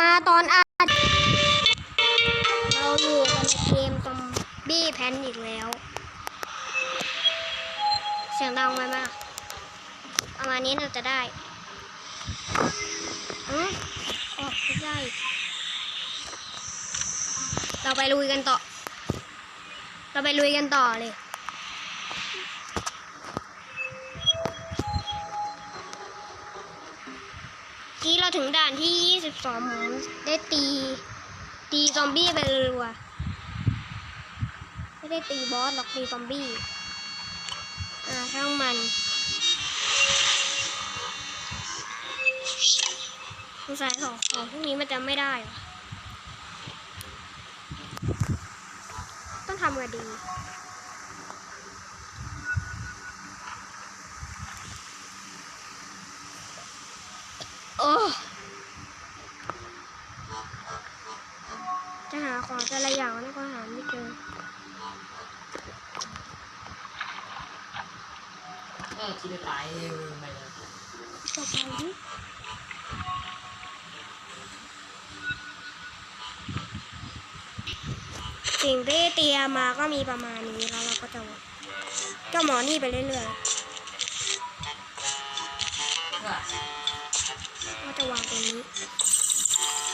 มาตอนอัดเราอยู่กันในเกมซอมบี้แพนอีกแล้ว เสียงดังไหมมากประมาณนี้น่าจะได้อืมออกไม่ได้ เราไปลุยกันต่อ เราไปลุยกันต่อเลย กี้เราถึงด่านที่ 22ผมได้ตี ตีซอมบี้ไปรัวๆไม่ได้ตีบอสหรอกตีซอมบี้ อ่าช่างมัน สงสัยของของพวกนี้มันจะไม่ได้หรอต้องทำกันดี โอ้จะหาของ แต่ละอย่างแล้วก็หาไม่เจอเออที่จะตายเลยไปเลยต่อไปดิสิ่งที่เตรียมมาก็มีประมาณนี้แล้วเราก็จะเจ้าหมอนี่ไปเรื่อยเพื่อๆก็จะวางตรงนี้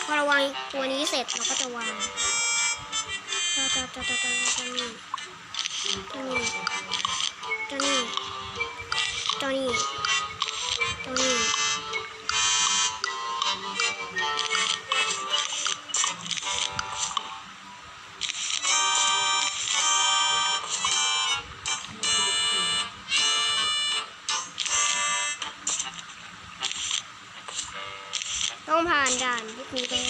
พอเราวางตัวนี้เสร็จเราก็จะวาง จะจะจะจะจะจะนี่จะนี่จะนี่จะนี่จะนี่ต้องผ่านด่านพวกนี้ไป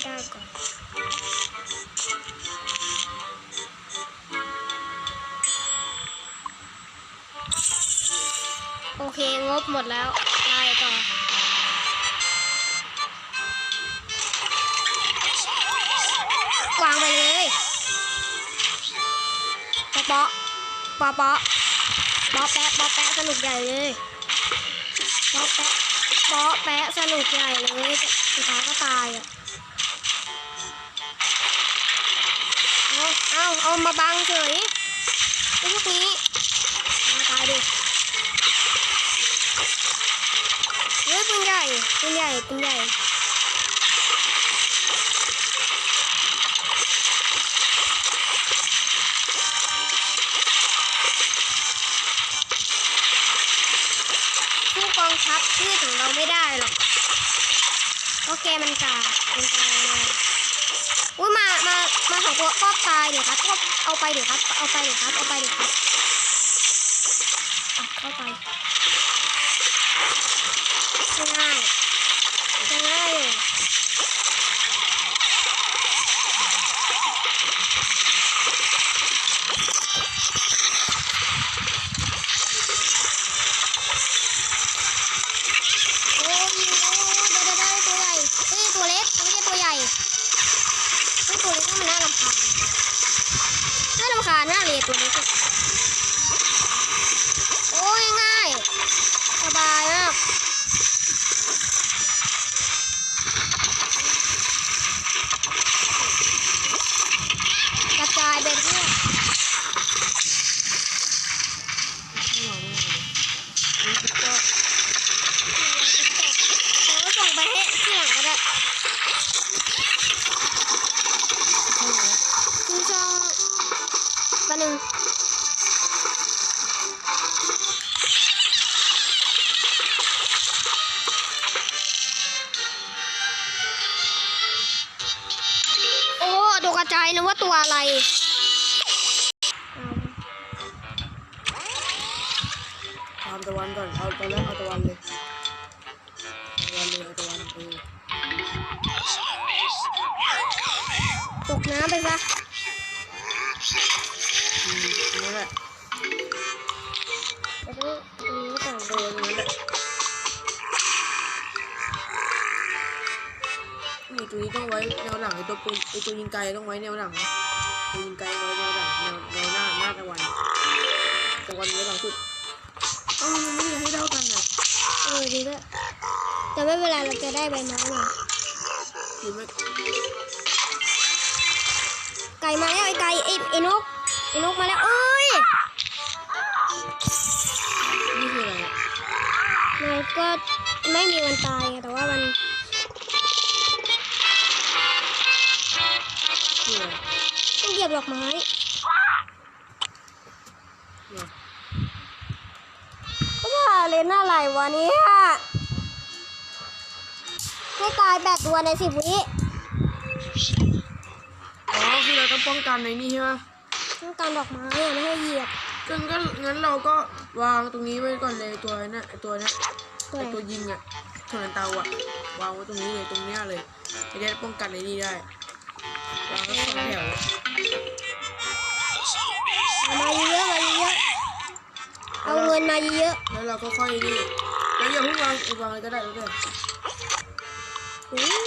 หมดแล้วได้ต่อวางไปเลยปาะเปาะเปาะเปาะแปะปาะแปะสนุกใหญ่เลยปาะแปะปาะแปะสนุกใหญ่เลยสุดท้ายก็ตายอะเอาเอาเอามาบังเฉยไอ้พวกนี้ตายดิ เฮ้ยปืนใหญ่ปืนใหญ่ปืนใหญ่ผู้กองทัพชื่อของเราไม่ได้หรอก โอเคมันกาเป็นกาเลยอุ้ยมา มา มาสองตัวก็ตายเดี๋ยวครับก็เอาไปเดี๋ยวครับ เอาไปเดี๋ยวครับ เอาไปเดี๋ยวครับ อะไรเอาทำตะวันก่อนเอาตอนแรกเอาตะวันเลยตะวันเลยเอาตะวันเออตกน้ำไปซะนั่นแหละไปดูตรงนี้ก่อนโดนนั่นแหละนี่ตัวนี้ต้องไว้แนวหลังไอตัวปืนไอตัวยิงไกลต้องไว้แนวหลัง ยิงไกลไว้แนวหลังแนวแนวหน้าหน้าตะวันตะวันไว้หลังสุดเอ้ามันไม่ได้ให้เท่ากันอะเออดีด้วยแต่ไม่เป็นไรเราจะได้ใบไม้มามคือไม่ไก่มาแล้วไอ้ไก่ไอ้ไอ้นกไอ้นกมาแล้วเอ้ยนี่คืออะไรอะมันก็ไม่มีวันตายไงแต่ว่ามัน ดอกไม้เนี่ยก็ว่าเล่นอะไรวะเนี่ยให้ตายแปดตัวในสิบวิอ๋อคือเราต้องป้องกันในนี่ใช่ไหมต้องการดอกไม้อะไม่ให้เหยียบงั้นก็งั้นเราก็วางตรงนี้ไว้ก่อนเลยตัวนั้นไอ้ตัวเนี้ยตัวไอ้ไหนตัวยิงอะทนเตาอะ วางไว้ตรงนี้เลยตรงเนี้ยเลยจะได้ป้องกันในนี่ได้ วางไว้สองแถวเอามาเยอะๆมาเยอะๆเอาเงินมาเยอะแล้วเราก็ค่อยนี่แล้วอย่าเพิ่งวางวางอะไรก็ได้แล้วเด้อๆอืม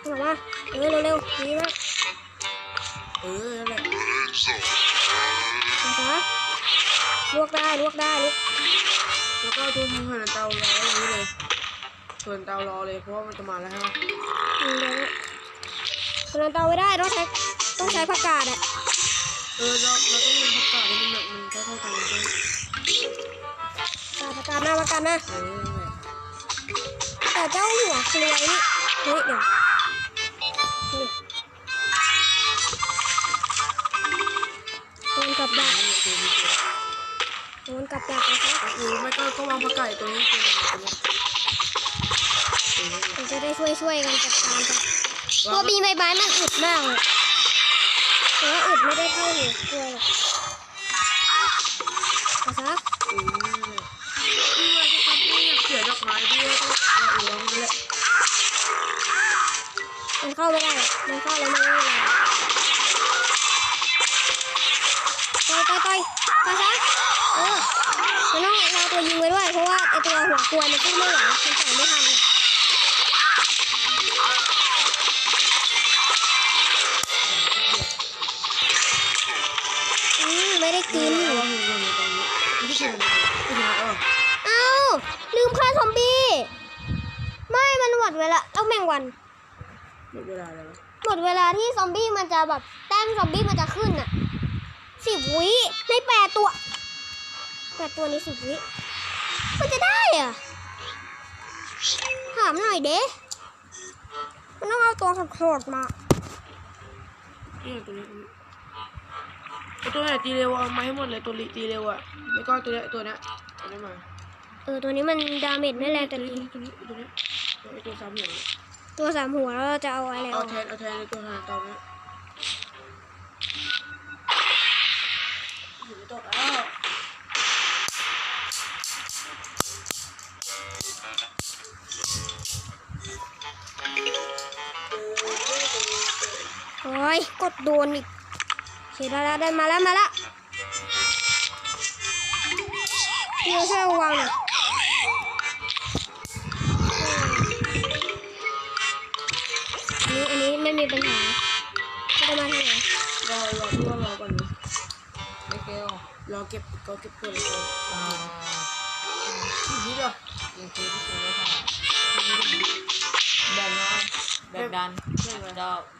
เอามาเออเร็วๆดีมากเออนั่นแหละนะคะลวกได้ลวกได้ลวกแล้วก็ตัวทำทนเตารออย่างนี้เลยทนเตารอเลยเพราะว่ามันจะมาแล้วใช่ไหมอืมเดี๋ยวนะ คนเราเตาไว้ได้ต้องใช้ต้องใช้ผักกาดอะเออเราเราต้องมีประกาศให้มันแบบมันเท่าเท่ากันเลยผักกาดหน้าผักกาดหน้าเออนั่นแหละแต่เจ้าหัวกลวยนี่เฮ้ยเดี๋ยวนี่โดนกับดักนี่ตัวนี้ตัวโดนกับดักนะคะเออไม่ก็ก็วางประกาศตัวนี้ตัวนี้ตัวนี้เออเราจะได้ช่วยช่วยๆกันจัดการกัน ตัววางบีใบไม้มันอึดมากเลยแต่ว่าอึดไม่ได้เท่าหัวกลวยหรอกเอาซะเออนั่นแหละเพื่อที่เขาไม่อยากเสียดอกไม้เพื่อก็เอาวางนั่นแหละมันเข้าไม่ได้หรอกมันเข้าแล้วมันไม่เป็นไรต่อยต่อยต่อยต่อยซะเออมันต้องเราตัวยิงไว้ด้วย เพราะว่าไอตัวหัวกลวยมันสู้ไม่ไหวมันใส่ไม่ทัน ไม่ใช่ตรงนี้ไม่ใช่เออเอ้าลืมฆ่าซอมบี้ ไม่มันหมดเวลาแล้วแมงวัน หมดเวลาแล้ว หมดเวลาที่ซอมบี้มันจะแบบแต้มซอมบี้มันจะขึ้นอะสิบวิในแปดตัวแปดตัวในสิบวิมันจะได้เหรอะถามหน่อยเด้มันต้องเอาตัวโหดๆมานี่ตัวนี้ไอ ตัวไหนตีเร็วเอามาให้หมดเลยตัวลีตีเร็วอะแล้วก็ตัวเนี้ยตัวเนี้ยตัวนี้มาเออตัวนี้มันดาเมจไม่แรงแต่ตัวตีนี้ตัวนี้ตัวนี้ไอตัวสามหัวตัวสามหัวแล้วเราจะเอาอะไรเอาออกแทนเอาแทนในตัวทางเตาเนี้ยอยู่ในตัวแล้วโอ้ยกดโดนอีก เสียได้แล้วได้มาแล้วมาแล้วพี่เราช่วยเอาวางหน่อยอันนี้อันนี้ไม่มีปัญหาจะมาทางไหนรอรอพี่ว่ารอก่อนนะไม่เกลรอเก็บก็เก็บตัวเลยก่อนอ่าทีนี้เด้อยิงคือที่คุณไม่ทำแบบน้อยแบบดันจะ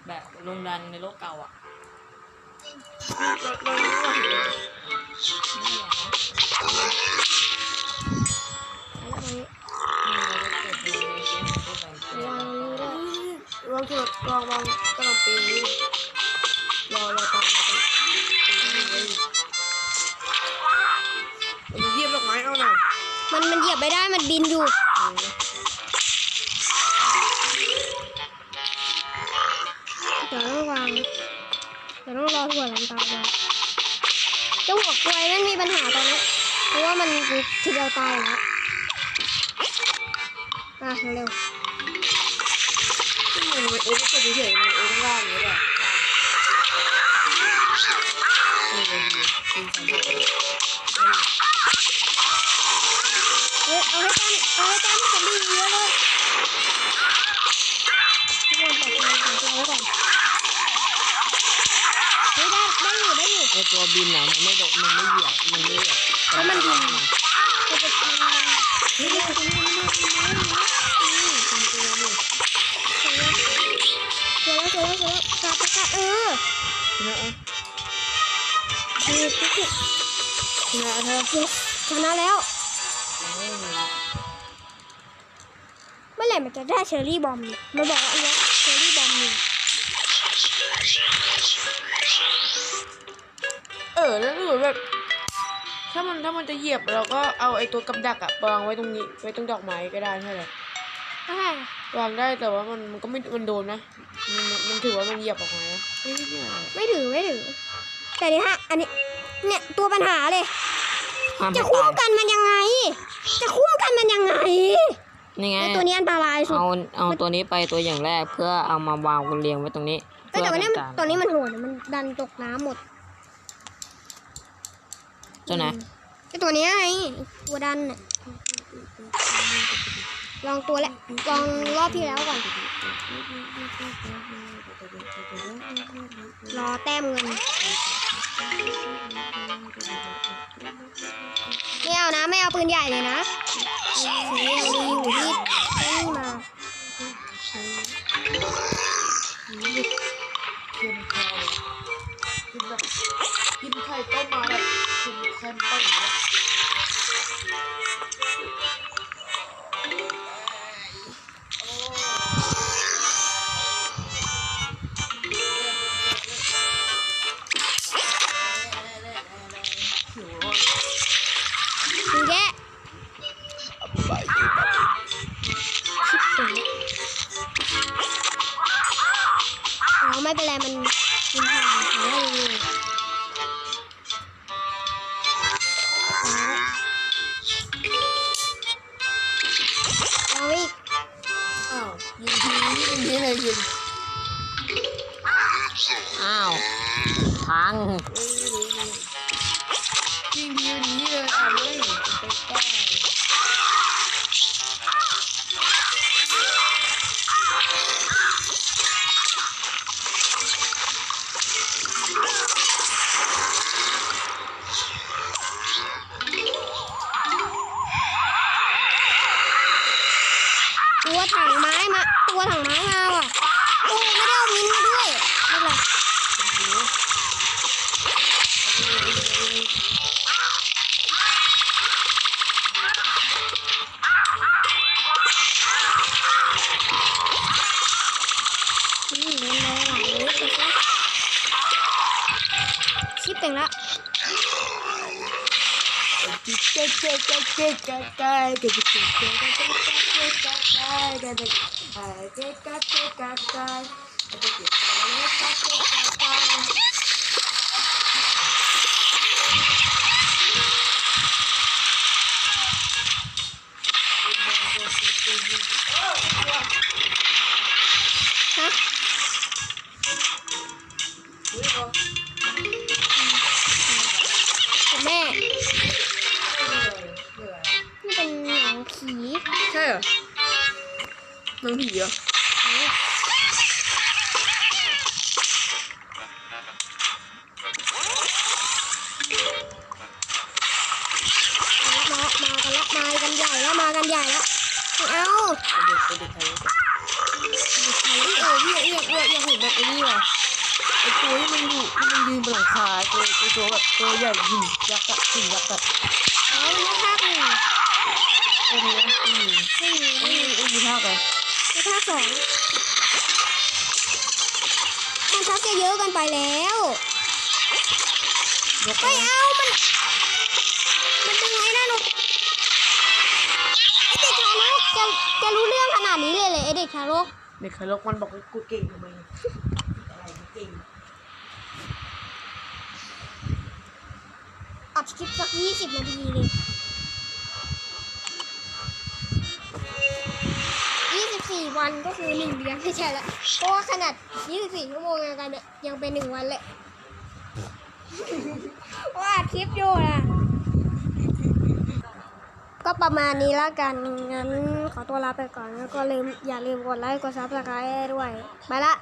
แบบลงดันในโลกเก่าอะ ราเราไม่ว่าเห็นเลอยากอันนี้นี่เราจะเก็บดูในเกมตัวแบบวางอันนี้ด้วยลองเถอะลองลองกระหล่ำปีนี้ดิรอรอตามรอตามมันเหยียบดอกไม้เอาหน่อยมันมันเหยียบไม่ได้มันบินอยู่ ต้องรอหัวลำตามาเจ้าหัวกลวยนั่นมีปัญหาตอนนี้ เพราะว่ามันทีเดียวตายแล้วมาเร็วซึ่งมันเอ็นก็เฉยๆมันเอ็นล่างอย่างเงี้ยแหละ ตัวบินอะมันไม่โดนมันไม่เหยียบมันไม่เหยียบเพราะมันบินเจอแล้วเจอล้วเจล้วกาดกาเออนะเออปุ๊บนะเธอชนะแล้วเมื่อไหร่มันจะได้เชอร์รี่บอมเนี่ยมับอกว่าอัเชอร์รี่บอมเนี่ย ออแล้วก็แบบ ถ้ามันถ้ามันจะเหยียบเราก็เอาไอ้ตัวกับดักอะวางไว้ตรงนี้ไว้ตรงดอกไม้ก็ได้ใช่ไหมวางได้แต่ว่ามันมันก็ไม่มันโดนนะมันมันถือว่ามันเหยียบออกมาไม่เนี่ยไม่ถือไม่ถือ แต่นี่ฮะอันนี้เนี่ยตัวปัญหาเลย จะคู่กันมันยังไง จะคู่กันมันยังไงนี่ไงตัวนี้อันตรายสุดเอาเอาตัวนี้ไปตัวอย่างแรกเพื่อเอามาวางกันเรียงไว้ตรงนี้ก็แต่ว่านี้ตัวนี้มันโหดมันดันตกน้ำหมด ตัวไหนไอตัวนี้ยไงตัวดันลองตัวแล้วลองรอบที่แล้วก่อน รอแต้มเงิน ไม่เอานะ ไม่เอาปืนใหญ่เลยนะ อ้าวพังจริงดีวันนี้เลยเอาเลยแก้ตัวถังไม้มา ตัวถังไม้มาว่ะ Huh? ช่เหรอหนังผีเหรอมามากันละมากันใหญ่แล้วมากันใหญ่แล้วไม่เอาเป็นเด็กเป็นเด็กไทยเฮ้ยเออพี่อยากอยากอยากเห็นแบบไอ้นี่ว่ะไอ้ตัวที่มันอยู่ที่มันยืนบนหลังคาตัวไอ้ตัวแบบตัวใหญ่หินยักษ์อะหินยักษ์อะเอาไม่ภาคหนึ่งตัวนี้นะอืม ไม่มีไอ้ไม่มีไอ้มีภาคอะไรไม่ภาคสองมันชักจะเยอะเกันไปแล้วยกไปไม่เอา มัน มันเป็นไงนะหนูไอเด็กทารกจะจะรู้เรื่องขนาดนี้เลยเลยไอเด็กทารกเด็กคารกมันบอกว่ากูเก่งทำไมอะไรกูเก่งอัดคลิปสักยี่สิบนาทีเลย สี่วันก็คือหนึ่งเดือนไม่ใช่ละเพราะว่าขนาดยี่สิบสี่ชั่วโมงยังกันเนี่ยยังเป็นหนึ่งวันเลยว่าคลิปอยู่นะก็ประมาณนี้ละกัน งั้นขอตัวลาไปก่อนแล้วก็ลืมอย่าลืมกดไลค์กดซับสไครต์ด้วย ไปละ